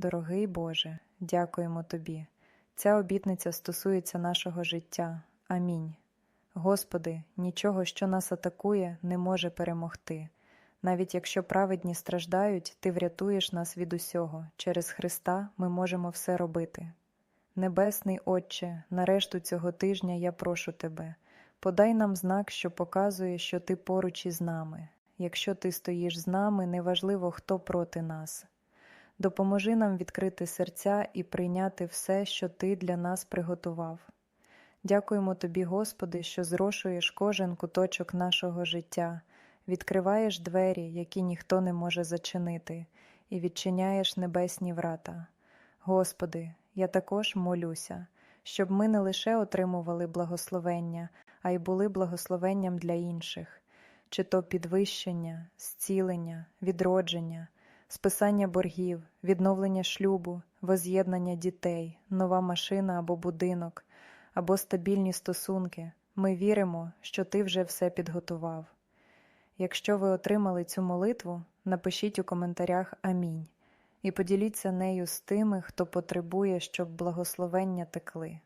Дорогий Боже, дякуємо Тобі. Ця обітниця стосується нашого життя. Амінь. Господи, нічого, що нас атакує, не може перемогти. Навіть якщо праведні страждають, Ти врятуєш нас від усього. Через Христа ми можемо все робити. Небесний Отче, на решту цього тижня я прошу Тебе, подай нам знак, що показує, що Ти поруч із нами. Якщо Ти стоїш з нами, неважливо, хто проти нас. Допоможи нам відкрити серця і прийняти все, що Ти для нас приготував. Дякуємо Тобі, Господи, що зрошуєш кожен куточок нашого життя, відкриваєш двері, які ніхто не може зачинити, і відчиняєш небесні врата. Господи, я також молюся, щоб ми не лише отримували благословення, а й були благословенням для інших, чи то підвищення, зцілення, відродження, списання боргів, відновлення шлюбу, воз'єднання дітей, нова машина або будинок, або стабільні стосунки. Ми віримо, що Ти вже все підготував. Якщо ви отримали цю молитву, напишіть у коментарях Амінь і поділіться нею з тими, хто потребує, щоб благословення текли.